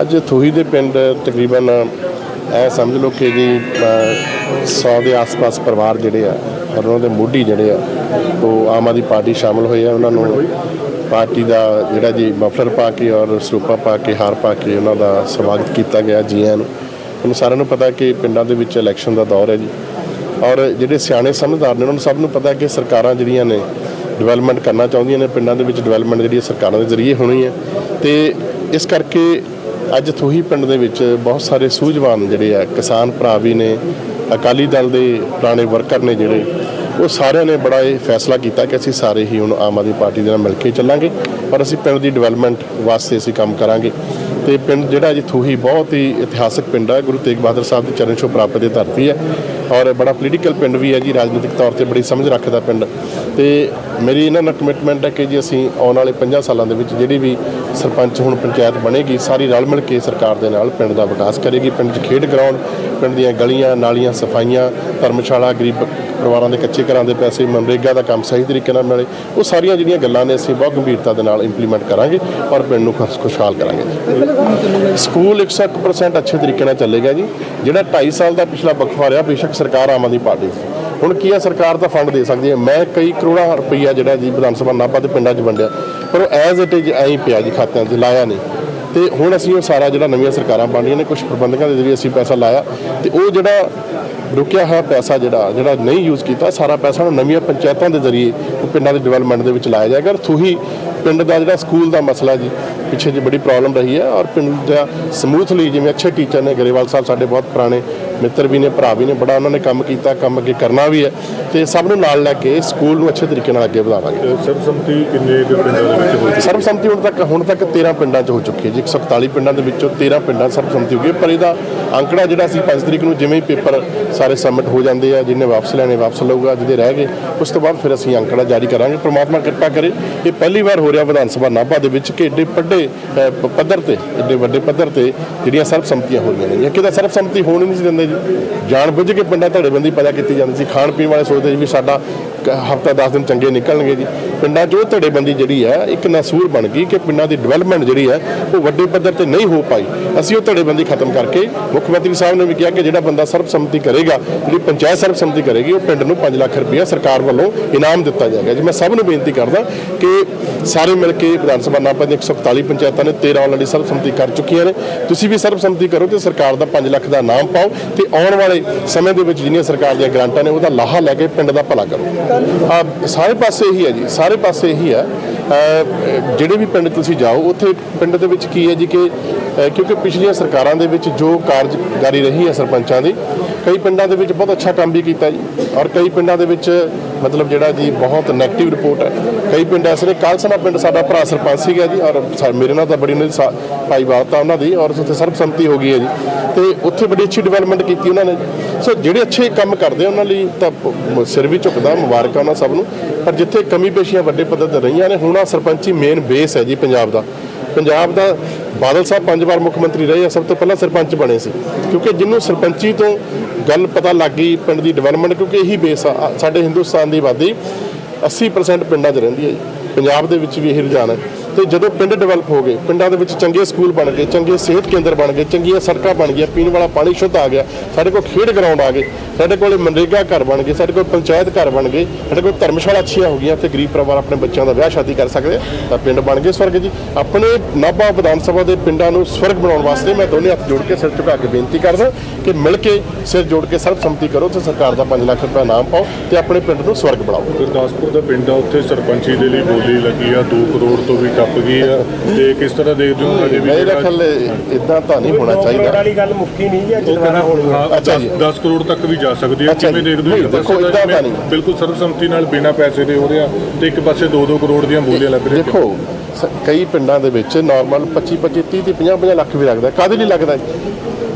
ਅੱਜ ਥੂਹੀ ਦੇ ਪਿੰਡ ਤਕਰੀਬਨ ਇਹ ਸਮਝ ਲਓ ਕਿ ਜੀ 100 ਦੇ ਆਸ-ਪਾਸ ਪਰਿਵਾਰ ਜਿਹੜੇ ਆ ਔਰ ਉਹਨਾਂ ਦੇ ਮੋਢੀ ਜਿਹੜੇ ਆ, ਉਹ ਆਮ ਆਦਮੀ ਪਾਰਟੀ ਸ਼ਾਮਲ ਹੋਏ ਆ। ਉਹਨਾਂ ਨੂੰ ਪਾਰਟੀ ਦਾ ਜਿਹੜਾ ਜੀ ਮਫਲਰ ਪਾ ਕੇ ਔਰ ਸਰੂਪਾ ਪਾ ਕੇ, ਹਾਰ ਪਾ ਕੇ ਉਹਨਾਂ ਦਾ ਸਵਾਗਤ ਕੀਤਾ ਗਿਆ ਜੀਆਂ ਨੂੰ। ਤੁਹਾਨੂੰ ਸਾਰਿਆਂ ਨੂੰ ਪਤਾ ਕਿ ਪਿੰਡਾਂ ਦੇ ਵਿੱਚ ਇਲੈਕਸ਼ਨ ਦਾ ਦੌਰ ਹੈ ਜੀ। ਔਰ ਜਿਹੜੇ ਸਿਆਣੇ ਸਮਝਦਾਰ ਨੇ, ਉਹਨਾਂ ਨੂੰ ਸਭ ਨੂੰ ਪਤਾ ਕਿ ਸਰਕਾਰਾਂ ਜਿਹੜੀਆਂ ਨੇ, ਡਿਵੈਲਪਮੈਂਟ ਕਰਨਾ ਚਾਹੁੰਦੀਆਂ ਨੇ। ਪਿੰਡਾਂ ਦੇ ਵਿੱਚ ਡਿਵੈਲਪਮੈਂਟ ਜਿਹੜੀ ਸਰਕਾਰਾਂ ਦੇ ਜ਼ਰੀਏ ਹੋਣੀ ਹੈ। ਤੇ ਇਸ ਕਰਕੇ ਅੱਜ ਥੂਹੀ ਪਿੰਡ ਦੇ ਵਿੱਚ ਬਹੁਤ ਸਾਰੇ ਸੂਝਵਾਨ ਜਿਹੜੇ ਆ, ਕਿਸਾਨ ਭਰਾ ਵੀ ਨੇ, ਅਕਾਲੀ ਦਲ ਦੇ ਪੁਰਾਣੇ ਵਰਕਰ ਨੇ ਜਿਹੜੇ, ਉਹ ਸਾਰਿਆਂ ਨੇ ਬੜਾ ਇਹ ਫੈਸਲਾ ਕੀਤਾ ਕਿ ਅਸੀਂ ਸਾਰੇ ਹੀ ਹੁਣ ਆਮ ਆਦਮੀ ਪਾਰਟੀ ਦੇ ਨਾਲ ਮਿਲ ਕੇ ਚੱਲਾਂਗੇ ਪਰ ਅਸੀਂ ਪਿੰਡ ਦੀ ਡਿਵੈਲਪਮੈਂਟ ਵਾਸਤੇ ਅਸੀਂ ਕੰਮ ਕਰਾਂਗੇ। ਤੇ ਪਿੰਡ ਜਿਹੜਾ ਜੀ ਥੂਹੀ ਬਹੁਤ ਹੀ ਇਤਿਹਾਸਕ ਪਿੰਡ ਹੈ ਗੁਰੂ ਤੇਗ ਬਹਾਦਰ ਸਾਹਿਬ ਦੇ ਚਰਨ ਛੋਹ ਪ੍ਰਾਪਤ ਦੀ ਧਰਤੀ ਹੈ ਔਰ ਬੜਾ ਪੋਲੀਟੀਕਲ ਪਿੰਡ ਵੀ ਹੈ ਜੀ, ਰਾਜਨੀਤਿਕ ਤੌਰ ਤੇ ਬੜੀ ਸਮਝ ਰੱਖਦਾ ਪਿੰਡ। ਤੇ ਮੇਰੀ ਇਹਨਾਂ ਨਾਲ ਕਮਿਟਮੈਂਟ ਹੈ ਕਿ ਜੀ ਅਸੀਂ ਆਉਣ ਵਾਲੇ 50 ਸਾਲਾਂ ਦੇ ਵਿੱਚ ਜਿਹੜੀ ਵੀ ਸਰਪੰਚ ਹੁਣ ਪੰਚਾਇਤ ਬਣੇਗੀ, ਸਾਰੀ ਰਲ ਮਿਲ ਕੇ ਸਰਕਾਰ ਦੇ ਨਾਲ ਪਿੰਡ ਦਾ ਵਿਕਾਸ ਕਰੇਗੀ। ਪਿੰਡ 'ਚ ਖੇਡ ਗਰਾਊਂਡ, ਪਿੰਡ ਦੀਆਂ ਗਲੀਆਂ, ਨਾਲੀਆਂ, ਸਫਾਈਆਂ, ਧਰਮਸ਼ਾਲਾ, ਗਰੀਬ ਪਰਿਵਾਰਾਂ ਦੇ ਕੱਚੇ ਘਰਾਂ ਦੇ ਪੈਸੇ, ਮਨਰੇਗਾ ਦਾ ਕੰਮ ਸਹੀ ਤਰੀਕੇ ਨਾਲ ਮਿਲੇ। ਉਹ ਸਾਰੀਆਂ ਜਿਹੜੀਆਂ ਗੱਲਾਂ ਨੇ ਅਸੀਂ ਬਹੁਤ ਗੰਭੀਰਤਾ ਦੇ ਨਾਲ ਇੰਪਲੀਮੈਂਟ ਕਰਾਂਗੇ ਔਰ ਪਿੰਡ ਨੂੰ ਖੁਸ਼- ਖੁਸ਼ਹਾਲ ਕਰਾਂਗੇ ਸਕੂਲ 100% ਅੱਛੇ ਤਰੀਕੇ ਨਾਲ ਚੱਲੇਗਾ ਜੀ। ਜਿਹੜਾ 2.5 ਸਾਲ ਦਾ ਪਿਛਲਾ ਵਕਫਾ ਰਿਹਾ, ਬੇਸ਼ੱਕ ਸਰਕਾਰ ਆਮ ਆਦਮੀ ਪਾਰਟੀ ਹੁਣ ਕੀ ਹੈ ਸਰਕਾਰ ਦਾ ਫੰਡ ਦੇ ਸਕਦੀ ਹੈ। ਮੈਂ ਕਈ ਕਰੋੜਾਂ ਰੁਪਈਆ ਜਿਹੜਾ ਜੀ ਵਿਧਾਨ ਸਭਾ ਨਾਭਾ ਤੇ ਪਿੰਡਾਂ 'ਚ ਵੰਡਿਆ। ਪਰ ਉਹ ਐਜ਼ ਇਟ ਇਜ਼ ਐਂ ਹੀ ਪਿਆ ਜੀ ਖਾਤਿਆਂ 'ਚ, ਲਾਇਆ ਨਹੀਂ। ਤੇ ਹੁਣ ਅਸੀਂ ਉਹ ਸਾਰਾ ਜਿਹੜਾ ਨਵੀਆਂ ਸਰਕਾਰਾਂ ਬਣ ਰਹੀਆਂ ਨੇ ਕੁਝ ਪ੍ਰਬੰਧਕਾਂ ਦੇ ਜ਼ਰੀਏ ਅਸੀਂ ਪੈਸਾ ਲਾਇਆ। ਤੇ ਉਹ ਜਿਹੜਾ ਰੁਕਿਆ ਹੋਇਆ ਪੈਸਾ ਜਿਹੜਾ ਜਿਹੜਾ ਨਹੀਂ ਯੂਜ਼ ਕੀਤਾ, ਸਾਰਾ ਪੈਸਾ ਹੁਣ ਨਵੀਆਂ ਪੰਚਾਇਤਾਂ ਦੇ ਜ਼ਰੀਏ, ਉਹ ਪਿੰਡਾਂ ਦੇ ਡਿਵੈਲਪਮੈਂਟ ਦੇ ਵਿੱਚ ਲਾਇਆ ਜਾਏਗਾ। ਔਰ ਥੂਹੀ ਪਿੰਡ ਦਾ ਜਿਹੜਾ ਸਕੂਲ ਦਾ ਮਸਲਾ ਜੀ, ਪਿੱਛੇ ਜੀ ਬੜੀ ਪ੍ਰੋਬਲਮ ਰਹੀ ਹੈ। ਔਰ ਪਿੰਡ ਦਾ ਸਮੂਥਲੀ ਜਿਵੇਂ ਅੱਛੇ ਟੀਚਰ ਨੇ, ਗਰੇਵਾਲ ਸਾਹਿਬ ਸਾਡੇ ਬਹੁਤ ਪੁਰਾਣੇ ਮਿੱਤਰ ਵੀ ਨੇ ਭਰਾ ਵੀ ਨੇ ਬੜਾ ਉਹਨਾਂ ਨੇ ਕੰਮ ਕੀਤਾ ਕੰਮ ਅੱਗੇ ਕਰਨਾ ਵੀ ਹੈ ਤੇ ਸਭ ਨੂੰ ਨਾਲ ਲੈ ਕੇ ਸਕੂਲ ਨੂੰ ਅੱਛੇ ਤਰੀਕੇ ਨਾਲ ਅੱਗੇ ਵਧਾਵਾਂਗੇ। ਸਰਬਸੰਮਤੀ ਕਿੰਨੇ ਕੁ ਪਿੰਡਾਂ ਦੇ ਵਿੱਚ ਹੋਈ ਸਰਬਸੰਮਤੀ ਹੁਣ ਤੱਕ ਹੁਣ ਤੱਕ 13 ਪਿੰਡਾਂ 'ਚ ਹੋ ਚੁੱਕੀ ਹੈ ਜੀ 141 ਪਿੰਡਾਂ ਦੇ ਵਿੱਚੋਂ 13 ਪਿੰਡਾਂ ਸਰਬਸੰਮਤੀ ਹੋ ਗਈ ਹੈ। ਪਰ ਇਹਦਾ ਅੰਕੜਾ ਜਿਹੜਾ ਸੀ 5 ਤਰੀਕ ਨੂੰ ਜਿਵੇਂ ਹੀ ਪੇਪਰ ਸਾਰੇ ਸਬਮਿਟ ਹੋ ਜਾਂਦੇ ਆ ਜਿਹਨੇ ਵਾਪਸ ਲੈਣੇ ਵਾਪਸ ਲਊਗਾ ਜਿਹਦੇ ਰਹਿ ਗਏ ਉਸ ਤੋਂ ਬਾਅਦ ਫਿਰ ਅਸੀਂ ਅੰਕੜਾ ਜਾਰੀ ਕਰਾਂਗੇ। ਪ੍ਰਮਾਤਮਾ ਕਿਰਪਾ ਕਰੇ ਇਹ ਪਹਿਲੀ ਵਾਰ ਹੋ ਰਿਹਾ ਵਿਧਾਨ ਸਭਾ ਨਾਭਾ ਦੇ ਵਿੱਚ ਕਿ ਏਡੇ ਵੱਡੇ ਪੱਧਰ ਤੇ ਏਡੇ ਵੱਡੇ ਪੱਧਰ ਤੇ ਜਿਹੜੀਆਂ ਸਰਬਸੰਮਤੀਆਂ ਹੋਈਆਂ ਨੇ। ਇਹ ਕਿਤੇ ਸਰਬਸੰਮਤੀ ਹੋਣ ਹੀ ਨਹੀਂ ਸੀ ਦਿੰਦੇ ਜੀ ਜਾਣ ਬੁੱਝ ਕੇ ਪਿੰਡਾਂ ਧੜੇਬੰਦੀ ਪੈਦਾ ਕੀਤੀ ਜਾਂਦੀ ਸੀ। ਖਾਣ ਪੀਣ ਵਾਲੇ ਸੋਚਦੇ ਸੀ ਵੀ ਸਾਡਾ ਹਫਤਾ 10 ਦਿਨ ਚੰਗੇ ਨਿਕਲਣਗੇ ਜੀ। ਪਿੰਡਾਂ 'ਚ ਉਹ ਧੜੇਬੰਦੀ ਜਿਹੜੀ ਹੈ, ਇੱਕ ਨਸੂਰ ਬਣ ਗਈ ਕਿ ਪਿੰਡਾਂ ਦੀ ਡਿਵੈਲਪਮੈਂਟ ਜਿਹੜੀ ਹੈ, ਉਹ ਵੱਡੇ ਪੱਧਰ ਤੇ ਨਹੀਂ ਹੋ ਪਾਈ। ਅਸੀਂ ਉਹ ਧੜੇਬੰਦੀ ਖਤਮ ਕਰਕੇ ਮੁੱਖ ਮੰਤਰੀ ਸਾਹਿਬ ਨੇ ਵੀ ਕਿਹਾ ਕਿ ਜਿਹੜਾ ਬੰਦਾ ਸਰਬਸੰਮਤੀ ਕਰੇਗਾ, ਜਿਹੜੀ ਪੰਚਾਇਤ ਸਰਬਸੰਮਤੀ ਕਰੇਗੀ, ਉਹ ਪਿੰਡ ਨੂੰ 5 ਲੱਖ ਰੁਪਇਆ ਸਰਕਾਰ ਵੱਲੋਂ ਇਨਾਮ ਦਿੱਤਾ ਜਾਏਗਾ। ਜੀ, ਮੈਂ ਸਭ ਨੂੰ ਬੇਨਤੀ ਕਰਦਾ ਕਿ ਸਾਰੇ ਮਿਲ ਕੇ ਵਿਧਾਨ ਸਭਾ ਨਾਭਾ ਦੀਆਂ 141 ਪੰਚਾਇਤਾਂ ਨੇ 13 ਆਲਰੇਡੀ ਸਰਬਸੰਮਤੀ ਕਰ ਚੁੱਕੀਆਂ ਨੇ। ਤੁਸੀਂ ਵੀ ਸਰਬਸੰਮਤੀ ਕਰੋ ਤੇ ਸਰਕਾਰ ਦਾ 5 ਲੱਖ ਦਾ ਇਨਾਮ ਪਾਓ ਤੇ ਆਉਣ ਵਾਲੇ ਸਮੇਂ ਦੇ ਵਿੱਚ ਜਿੰਨੀਆਂ ਸਰਕਾਰ ਦੀਆਂ ਗ੍ਰਾਂਟਾਂ ਨੇ ਉਹਦਾ ਲਾਹਾ ਲੈ ਕੇ ਪਿੰਡ ਦਾ ਭਲਾ ਕਰੋ। ਆ ਸਾਰੇ ਪਾਸੇ ਇਹੀ ਹੈ ਜੀ, ਸਾਰੇ ਪਾਸੇ ਇਹੀ ਹੈ। ਜਿਹੜੇ ਵੀ ਪਿੰਡ ਤੁਸੀਂ ਜਾਓ, ਉੱਥੇ ਪਿੰਡ ਦੇ ਵਿੱਚ ਕੀ ਹੈ ਜੀ ਕਿ ਕਿਉਂਕਿ ਪਿਛਲੀਆਂ ਸਰਕਾਰਾਂ ਦੇ ਵਿੱਚ ਜੋ ਕਾਰਜਕਾਰੀ ਰਹੀ ਹੈ ਸਰਪੰਚਾਂ ਦੀ, ਕਈ ਪਿੰਡਾਂ ਦੇ ਵਿੱਚ ਬਹੁਤ ਅੱਛਾ ਕੰਮ ਵੀ ਕੀਤਾ ਜੀ। ਔਰ ਕਈ ਪਿੰਡਾਂ ਦੇ ਵਿੱਚ ਮਤਲਬ ਜਿਹੜਾ ਜੀ ਬਹੁਤ ਨੈਗੇਟਿਵ ਰਿਪੋਰਟ ਹੈ। ਕਈ ਪਿੰਡ ਐਸੇ ਨੇ ਕਾਲਸਨਾ ਪਿੰਡ ਸਾਡਾ ਭਰਾ ਸਰਪੰਚ ਸੀਗਾ ਜੀ ਔਰ ਸਾ- ਮੇਰੇ ਨਾਲ ਤਾਂ ਬੜੀ ਉਹਨਾਂ ਦੀ ਸਾ- ਭਾਈਵਾਲਤਾ ਉਹਨਾਂ ਦੀ ਔਰ ਉੱਥੇ ਸਰਬਸੰਮਤੀ ਹੋ ਗਈ ਹੈ ਜੀ। ਤੇ ਉੱਥੇ ਬੜੀ ਅੱਛੀ ਡਿਵੈਲਪਮੈਂਟ ਕੀਤੀ ਉਹਨਾਂ ਨੇ। ਸੋ ਜਿਹੜੇ ਅੱਛੇ ਕੰਮ ਕਰਦੇ ਉਹਨਾਂ ਲਈ ਤਾਂ ਸਿਰ ਵੀ ਝੁਕਦਾ, ਮੁਬਾਰਕਾਂ ਉਹਨਾਂ ਸਭ ਨੂੰ। ਪਰ ਜਿੱਥੇ ਕਮੀ ਪੇਸ਼ੀਆਂ ਵੱਡੇ ਪੱਧਰ ਤੇ ਰਹੀਆਂ ਨੇ, ਹੁਣ ਆ ਸਰਪੰਚੀ ਮੇਨ ਬੇਸ ਹੈ ਜੀ ਪੰਜਾਬ ਦਾ। ਪੰਜਾਬ ਦਾ ਬਾਦਲ ਸਾਹਿਬ ਪੰਜ ਵਾਰ ਮੁੱਖ ਮੰਤਰੀ ਰਹੇ ਆ, ਸਭ ਤੋਂ ਪਹਿਲਾਂ ਸਰਪੰਚ ਬਣੇ ਸੀ। ਕਿਉਂਕਿ ਜਿਹਨੂੰ ਸਰਪੰਚੀ ਤੋਂ ਗੱਲ ਪਤਾ ਲੱਗ ਗਈ ਪਿੰਡ ਦੀ ਡਿਵੈਲਪਮੈਂਟ ਕਿਉਂਕਿ ਇਹੀ ਬੇਸ ਆ ਸਾਡੇ ਹਿੰਦੁਸਤਾਨ ਦੀ ਆਬਾਦੀ 80% ਪਿੰਡਾਂ 'ਚ ਰਹਿੰਦੀ ਹੈ ਜੀ। ਪੰਜਾਬ ਦੇ ਵਿੱਚ ਵੀ ਇਹ ਰੁਝਾਨ ਹੈ। ਤੇ ਜਦੋਂ ਪਿੰਡ ਡਿਵੈਲਪ ਹੋ ਗਏ, ਪਿੰਡਾਂ ਦੇ ਵਿੱਚ ਚੰਗੇ ਸਕੂਲ ਬਣ ਗਏ, ਚੰਗੇ ਸਿਹਤ ਕੇਂਦਰ ਬਣ ਗਏ, ਚੰਗੀਆਂ ਸੜਕਾਂ ਬਣ ਗਈਆਂ, ਪੀਣ ਵਾਲਾ ਪਾਣੀ ਸ਼ੁੱਧ ਆ ਗਿਆ, ਸਾਡੇ ਕੋਲ ਖੇਡ ਗਰਾਊਂਡ ਆ ਗਏ, ਸਾਡੇ ਕੋਲ ਮਨਰੇਗਾ ਘਰ ਬਣ ਗਏ, ਸਾਡੇ ਕੋਲ ਪੰਚਾਇਤ ਘਰ ਬਣ ਗਏ, ਸਾਡੇ ਕੋਲ ਧਰਮਸ਼ਾਲਾ ਅੱਛੀਆਂ ਹੋ ਗਈਆਂ, ਤੇ ਗਰੀਬ ਪਰਿਵਾਰ ਆਪਣੇ ਬੱਚਿਆਂ ਦਾ ਵਿਆਹ ਸ਼ਾਦੀ ਕਰ ਸਕਦੇ ਤਾਂ ਪਿੰਡ ਬਣ ਗਏ ਸਵਰਗ ਜੀ। ਆਪਣੇ ਨਾਭਾ ਵਿਧਾਨ ਸਭਾ ਦੇ ਪਿੰਡਾਂ ਨੂੰ ਸਵਰਗ ਬਣਾਉਣ ਵਾਸਤੇ ਮੈਂ ਦੋਨੇ ਹੱਥ ਜੋੜ ਕੇ ਸਿਰ ਝੁਕਾ ਕੇ ਬੇਨਤੀ ਕਰਦਾ ਕਿ ਮਿਲ ਕੇ ਸਿਰ ਜੋੜ ਕੇ ਸਰਬਸੰਮਤੀ ਕਰੋ ਤੇ ਸਰਕਾਰ ਦਾ 5 ਲੱਖ ਰੁਪਏ ਨਾਮ ਪਾਓ ਤੇ ਆਪਣੇ ਪਿੰਡ ਨੂੰ ਸਵਰਗ ਬਣਾਓ। ਗੁਰਦਾਸਪੁਰ ਦਾ ਪਿੰਡ ਆ, ਉੱਥੇ ਸਰਪੰਚੀ ਦੇ ਲਈ ਬੋਲੀ ਲੱਗੀ ਆ 2 ਕਰੋੜ ਤੋਂ ਵੀ ਟੱਪ ਗਈ ਆ ਤੇ ਕਿਸ ਤਰ੍ਹਾਂ ਦੇਖਦੇ ਹੋ ਅਜੇ ਵੀ ਮੇਰਾ ਖਿਆਲ ਇਦਾਂ ਤਾਂ ਨਹੀਂ ਹੋਣਾ ਚਾਹੀਦਾ ਵਾਲੀ ਗੱਲ ਮੁੱਕੀ ਨਹੀਂ ਜੀ ਅੱਜ ਉਹ ਦੁਬਾਰਾ ਹੋਣੀ ਹੈ ਹਾਂ ਅੱਛਾ ਜੀ। 10 ਕਰੋੜ ਤੱਕ ਵੀ ਜਾ ਸਕਦੀ ਹੈ ਅੱਛਾ ਕਿਵੇਂ ਜੀ। ਦੇਖਦੇ ਹੋ ਨਹੀਂ, ਦੇਖੋ, ਤਾਂ ਏਦਾਂ ਤਾਂ ਨਹੀਂ। ਬਿਲਕੁਲ ਸਰਬਸੰਮਤੀ ਨਾਲ ਬਿਨਾਂ ਪੈਸੇ ਦੇ ਹੋ ਰਿਹਾ ਤੇ ਇੱਕ ਪਾਸੇ 2-2 ਕਰੋੜ ਦੀਆਂ ਬੋਲੀਆਂ ਲੱਗ ਰਹੀਆਂ ਦੇਖੋ ਸ- ਕਈ ਪਿੰਡਾਂ ਦੇ ਵਿੱਚ ਨਾਰਮਲ 25 25 30 30 50 50 ਲੱਖ ਵੀ ਲੱਗਦਾ ਕਾਹਦੇ ਲਈ ਲੱਗਦਾ ਹੈ?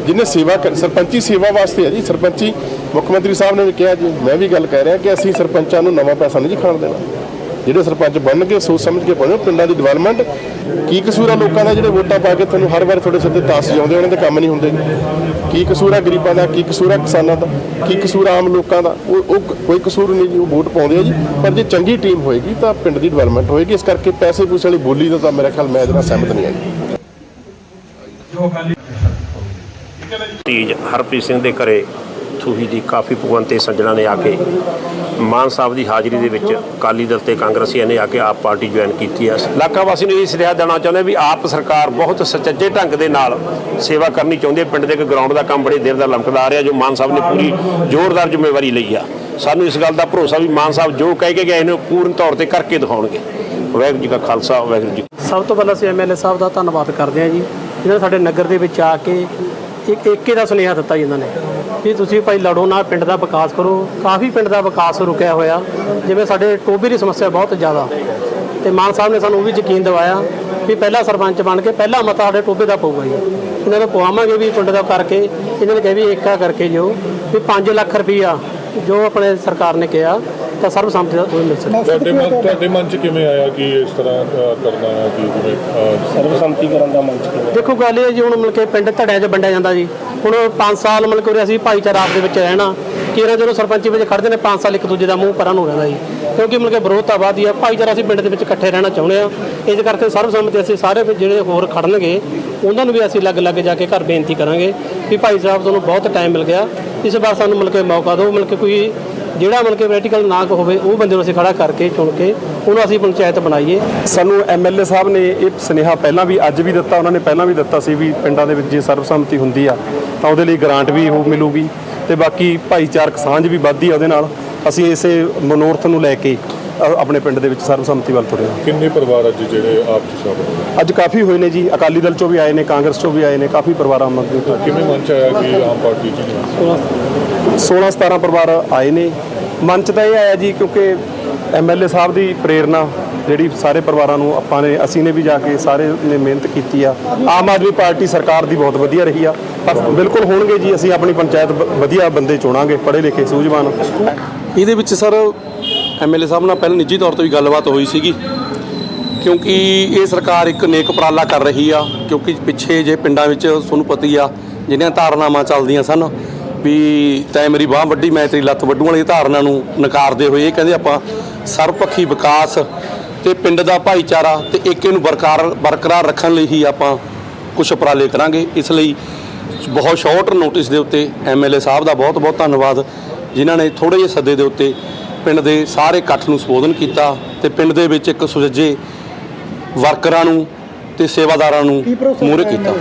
ਜਿਹਨੇ ਸੇਵਾ ਕਰ ਸਰਪੰਚੀ ਸੇਵਾ ਵਾਸਤੇ ਹੈ ਜੀ ਸਰਪੰਚੀ ਮੁੱਖ ਮੰਤਰੀ ਸਾਹਿਬ ਨੇ ਵੀ ਕਿਹਾ ਜੀ ਮੈਂ ਵੀ ਗੱਲ ਕਹਿ ਰਿਹਾ ਕਿ ਅਸੀਂ ਸਰਪੰਚਾਂ ਨੂੰ ਨਵਾਂ ਪੈਸਾ ਨਹੀਂ ਜੀ ਖਾਣ ਦੇਣਾ ਜਿਹੜੇ ਸਰਪੰਚ ਬਣਨਗੇ ਸੋਚ ਸਮਝ ਕੇ ਬਣੋ ਪਿੰਡਾਂ ਦੀ ਡਿਵੈਲਪਮੈਂਟ ਕੀ ਕਸੂਰ ਆ ਲੋਕਾਂ ਦਾ ਜਿਹੜੇ ਵੋਟਾਂ ਪਾ ਕੇ ਤੁਹਾਨੂੰ ਹਰ ਵਾਰ ਤੁਹਾਡੇ ਸਿਰ ਤੇ ਤਾਸ ਜਾਉਂਦੇ ਉਹਨਾਂ ਦੇ ਕੰਮ ਨਹੀਂ ਹੁੰਦੇ? ਕੀ ਕਸੂਰ ਆ ਗਰੀਬਾਂ ਦਾ ਕੀ ਕਸੂਰ ਆ ਕਿਸਾਨਾਂ ਦਾ ਕੀ ਕਸੂਰ ਆ ਆਮ ਲੋਕਾਂ ਦਾ? ਉਹ ਉਹ ਕੋਈ ਕਸੂਰ ਨਹੀਂ ਜੀ ਉਹ ਵੋਟ ਪਾਉਂਦੇ ਆ ਜੀ। ਪਰ ਜੇ ਚੰਗੀ ਟੀਮ ਹੋਏਗੀ ਤਾਂ ਪਿੰਡ ਦੀ ਡਿਵੈਲਪਮੈਂਟ ਹੋਏਗੀ। ਇਸ ਕਰਕੇ ਪੈਸੇ ਪੂਸੇ ਵਾਲੀ ਬੋਲੀ ਦਾ ਤਾਂ ਮੇਰਾ ਖਿਆਲ ਮੈਂ ਇਹਦੇ ਨਾਲ ਸਹਿਮਤ ਨਹੀਂ ਹਾਂ ਜੀ। ਤੀਜ ਹਰਪ੍ਰੀਤ ਸਿੰਘ ਦੇ ਘਰੇ ਥੂਹੀ ਦੀ ਕਾਫੀ ਭਗਵੰਤ ਤੇ ਸੱਜਣਾ ਨੇ ਆ ਕੇ ਮਾਨ ਸਾਹਿਬ ਦੀ ਹਾਜ਼ਰੀ ਦੇ ਵਿੱਚ ਅਕਾਲੀ ਦਲ ਤੇ ਕਾਂਗਰਸੀਆਂ ਨੇ ਆ ਕੇ ਆਪ ਪਾਰਟੀ ਜੁਆਇਨ ਕੀਤੀ ਹੈ। ਇਲਾਕਾ ਵਾਸੀ ਨੂੰ ਇਹ ਸੁਨੇਹਾ ਦੇਣਾ ਚਾਹੁੰਦੇ ਵੀ ਆਪ ਸਰਕਾਰ ਬਹੁਤ ਸੁਚੱਜੇ ਢੰਗ ਦੇ ਨਾਲ ਸੇਵਾ ਕਰਨੀ ਚਾਹੁੰਦੀ ਹੈ। ਪਿੰਡ ਦੇ ਇੱਕ ਗਰਾਊਂਡ ਦਾ ਕੰਮ ਬੜੇ ਦੇਰ ਦਾ ਲਮਕਦਾ ਆ ਰਿਹਾ, ਜੋ ਮਾਨ ਸਾਹਿਬ ਨੇ ਪੂਰੀ ਜ਼ੋਰਦਾਰ ਜ਼ਿੰਮੇਵਾਰੀ ਲਈ ਆ। ਸਾਨੂੰ ਇਸ ਗੱਲ ਦਾ ਭਰੋਸਾ ਵੀ ਮਾਨ ਸਾਹਿਬ ਜੋ ਕਹਿ ਕੇ ਗਏ ਨੇ ਪੂਰਨ ਤੌਰ ਤੇ ਕਰਕੇ ਦਿਖਾਉਣਗੇ। ਵਾਹਿਗੁਰੂ ਜੀ ਕਾ ਖਾਲਸਾ, ਵਾਹਿਗੁਰੂ ਜੀ ਸਭ ਤੋਂ ਪਹਿਲਾਂ ਅਸੀਂ ਐਮਐਲਏ ਸਾਹਿਬ ਦਾ ਧੰਨਵਾਦ ਕਰਦੇ ਹਾਂ ਜੀ। ਇਹਨਾਂ ਨੇ ਸਾਡੇ ਨਗਰ ਦੇ ਵਿੱਚ ਆ ਕੇ ਇੱਕ ਏਕੇ ਦਾ ਸੁਨੇਹਾ ਦਿੱਤਾ ਜੀ ਇਹਨਾਂ ਨੇ। ਵੀ ਤੁਸੀਂ ਭਾਈ ਲੜੋ ਨਾ, ਪਿੰਡ ਦਾ ਵਿਕਾਸ ਕਰੋ। ਕਾਫੀ ਪਿੰਡ ਦਾ ਵਿਕਾਸ ਰੁਕਿਆ ਹੋਇਆ। ਜਿਵੇਂ ਸਾਡੇ ਟੋਬੇ ਦੀ ਸਮੱਸਿਆ ਬਹੁਤ ਜ਼ਿਆਦਾ। ਤੇ ਮਾਨ ਸਾਹਿਬ ਨੇ ਸਾਨੂੰ ਉਹ ਵੀ ਯਕੀਨ ਦਿਵਾਇਆ ਵੀ ਪਹਿਲਾ ਸਰਪੰਚ ਬਣ ਕੇ ਪਹਿਲਾ ਮਤਾ ਸਾਡੇ ਟੋਬੇ ਦਾ ਪਊਗਾ ਜੀ। ਇਹਨਾਂ ਨੂੰ ਪਵਾਵਾਂਗੇ ਵੀ ਪਿੰਡ ਦਾ ਕਰਕੇ, ਇਹਨਾਂ ਨੇ ਕਿਹਾ ਵੀ ਏਕਾ ਕਰਕੇ ਜੋ ਵੀ 5 ਲੱਖ ਰੁਪਈਆ ਜੋ ਆਪਣੇ ਸਰਕਾਰ ਨੇ ਕਿਹਾ ਤਾਂ ਸਰਬਸੰਮਤੀ ਦਾ ਉਹ ਮਿਲ ਸਕੇ। ਤੁਹਾਡੇ ਮਨ ਤੁਹਾਡੇ ਮਨ 'ਚ ਕਿਵੇਂ ਆਇਆ ਕਿ ਇਸ ਤਰ੍ਹਾਂ ਅ, ਕਰਨਾ ਹੈ ਕਿ ਜਿਵੇਂ ਅ, ਸਰਬਸੰਮਤੀ ਕਰਨ ਦਾ ਮੰਚ ਕਿਵੇਂ ਦੇਖੋ ਗੱਲ ਇਹ ਹੈ ਜੀ ਹੁਣ ਮਿਲ ਕੇ ਪਿੰਡ ਧੜਿਆਂ 'ਚ ਵੰਡਿਆ ਜਾਂਦਾ ਜੀ। ਹੁਣ 5 ਸਾਲ ਮਿਲ ਕੇ ਉਰੇ ਅਸੀਂ ਭਾਈਚਾਰਾ ਆਪ ਦੇ ਵਿੱਚ ਰਹਿਣਾ। ਕਿਹੜਾ ਜਦੋਂ ਸਰਪੰਚੀ ਵਿੱਚ ਖੜਦੇ ਨੇ 5 ਸਾਲ ਇੱਕ ਦੂਜੇ ਦਾ ਮੂੰਹ ਪਰਾਂ ਨੂੰ ਰਹਿੰਦਾ ਜੀ। ਕਿਉਂਕਿ ਮਿਲ ਕੇ ਵਿਰੋਧਤਾ ਵੱਧਦੀ ਆ। ਭਾਈਚਾਰਾ ਅਸੀਂ ਪਿੰਡ ਦੇ ਵਿੱਚ ਇਕੱਠੇ ਰਹਿਣਾ ਚਾਹੁੰਦੇ ਆ ਇਸ ਕਰਕੇ ਸਰਬਸੰਮਤੀ ਅਸੀਂ ਸਾਰੇ ਜਿਹੜੇ ਹੋਰ ਖੜਨਗੇ, ਉਹਨਾਂ ਨੂੰ ਵੀ ਅਸੀਂ ਅਲੱਗ ਅਲੱਗ ਜਾ ਕੇ ਘਰ ਬੇਨਤੀ ਕਰਾਂਗੇ ਵੀ ਭਾਈ ਸਾਹਿਬ ਤੁਹਾਨੂੰ ਬਹੁਤ ਟਾਈਮ ਮਿਲ ਗਿਆ। ਇਸ ਵਾਰ ਸਾਨੂੰ ਮਿਲ ਕੇ ਮੌਕਾ ਦਿਓ ਮਿਲ ਕੇ ਕੋਈ ਜਿਹੜਾ ਮਿਲ ਕੇ ਪ੍ਰੈਕਟੀਕਲ ਨਾ ਹੋਵੇ, ਉਹ ਬੰਦੇ ਨੂੰ ਅਸੀਂ ਖੜਾ ਕਰਕੇ ਚੁਣ ਕੇ ਉਹਨੂੰ ਅਸੀਂ ਪੰਚਾਇਤ ਬਣਾਈਏ। ਸਾਨੂੰ ਐਮਐਲਏ ਸਾਹਿਬ ਨੇ ਇਹ ਸੁਨੇਹਾ ਪਹਿਲਾਂ ਵੀ ਅੱਜ ਵੀ ਦਿੱਤਾ, ਉਹਨਾਂ ਨੇ ਪਹਿਲਾਂ ਵੀ ਦਿੱਤਾ ਸੀ ਵੀ ਪਿੰਡਾਂ ਦੇ ਵਿੱਚ ਜੇ ਸਰਬਸੰਮਤੀ ਹੁੰਦੀ ਆ, ਤਾਂ ਉਹਦੇ ਲਈ ਗ੍ਰਾਂਟ ਵੀ ਹੋ ਮਿਲੂਗੀ। ਤੇ ਬਾਕੀ ਭਾਈਚਾਰਕ ਸਾਂਝ ਵੀ ਵੱਧਦੀ ਆ ਉਹਦੇ ਨਾਲ। ਅਸੀਂ ਇਸੇ ਮਨੋਰਥ ਨੂੰ ਲੈ ਕੇ ਆਪਣੇ ਪਿੰਡ ਦੇ ਵਿੱਚ ਸਰਬਸੰਮਤੀ ਵੱਲ ਤੁਰੇ ਹਾਂ। ਕਿੰਨੇ ਪਰਿਵਾਰ ਅੱਜ ਜਿਹੜੇ ਆਪ 'ਚ ਸ਼ਾਮਲ ਹੋਏ? ਅੱਜ ਕਾਫੀ ਹੋਏ ਨੇ ਜੀ। ਅਕਾਲੀ ਦਲ ਚੋਂ ਵੀ ਆਏ ਨੇ ਕਾਂਗਰਸ ਚੋਂ ਵੀ ਆਏ ਨੇ ਕਾਫੀ ਪਰਿਵਾਰਾਂ ਮੱਦੇ ਤੋਂ ਕਿਵੇਂ ਮਨ 'ਚ ਆਇਆ ਕਿ ਆਮ ਪਾਰਟੀ 'ਚ ਨਹੀਂ? 16 17 ਪਰਿਵਾਰ ਆਏ ਨੇ। ਮਨ ਚ ਤਾਂ ਇਹ ਆਇਆ ਜੀ ਕਿਉਂਕਿ ਐਮਐਲਏ ਸਾਹਿਬ ਦੀ ਪ੍ਰੇਰਣਾ ਜਿਹੜੀ ਸਾਰੇ ਪਰਿਵਾਰਾਂ ਨੂੰ ਆਪਾਂ ਨੇ ਅਸੀਂ ਨੇ ਵੀ ਜਾ ਕੇ ਸਾਰੇ ਨੇ ਮਿਹਨਤ ਕੀਤੀ ਆ। ਆਮ ਆਦਮੀ ਪਾਰਟੀ ਸਰਕਾਰ ਦੀ ਬਹੁਤ ਵਧੀਆ ਰਹੀ ਆ। ਪਰ ਬਿਲਕੁਲ ਹੋਣਗੇ ਜੀ ਅਸੀਂ ਆਪਣੀ ਪੰਚਾਇਤ ਵਧੀਆ ਬੰਦੇ ਚੁਣਾਂਗੇ ਪੜ੍ਹੇ ਲਿਖੇ ਸੂਝਵਾਨ। ਇਹਦੇ ਵਿੱਚ ਸਰ ਐਮਐਲਏ ਸਾਹਿਬ ਨਾਲ ਪਹਿਲਾਂ ਨਿੱਜੀ ਤੌਰ ਤੇ ਵੀ ਗੱਲਬਾਤ ਹੋਈ ਸੀਗੀ, ਕਿਉਂਕਿ ਇਹ ਸਰਕਾਰ ਇੱਕ ਨੇਕ ਉਪਰਾਲਾ ਕਰ ਰਹੀ ਆ, ਕਿਉਂਕਿ ਪਿੱਛੇ ਜੇ ਪਿੰਡਾਂ ਵਿੱਚ ਤੁਹਾਨੂੰ ਪਤੀ ਆ ਜਿਹੜੀਆਂ ਧਾਰਨਾਵਾਂ ਚੱਲਦੀਆਂ ਸਨ, ਵੀ ਤੈ ਮੇਰੀ ਬਾਹ ਵੱਡੀ ਮੈਂ ਤੇਰੀ ਲੱਤ ਵੱਢੂ ਵਾਲੀ ਧਾਰਨਾ ਨੂੰ ਨਕਾਰਦੇ ਹੋਏ ਇਹ ਕਹਿੰਦੇ ਆਪਾਂ ਸਰਬਪੱਖੀ ਵਿਕਾਸ ਤੇ ਪਿੰਡ ਦਾ ਭਾਈਚਾਰਾ ਤੇ ਏਕੇ ਨੂੰ ਬਰਕਰਾਰ ਬਰਕਰਾਰ ਰੱਖਣ ਲਈ ਹੀ ਆਪਾਂ ਕੁਝ ਉਪਰਾਲੇ ਕਰਾਂਗੇ। ਇਸ ਲਈ ਬਹੁਤ ਸ਼ਾਰਟ ਨੋਟਿਸ ਦੇ ਉੱਤੇ ਐਮਐਲਏ ਸਾਹਿਬ ਦਾ ਬਹੁਤ ਬਹੁਤ ਧੰਨਵਾਦ। ਜਿਨ੍ਹਾਂ ਨੇ ਥੋੜੇ ਜਿਹੇ ਸੱਦੇ ਦੇ ਉੱਤੇ ਪਿੰਡ ਦੇ ਸਾਰੇ ਇਕੱਠ ਨੂੰ ਸੰਬੋਧਨ ਕੀਤਾ ਤੇ ਪਿੰਡ ਦੇ ਵਿੱਚ ਇੱਕ ਸੁਚੱਜੇ ਵਰਕਰਾਂ ਨੂੰ ਤੇ ਸੇਵਾਦਾਰਾਂ ਨੂੰ ਮੂਹਰੇ ਕੀਤਾ।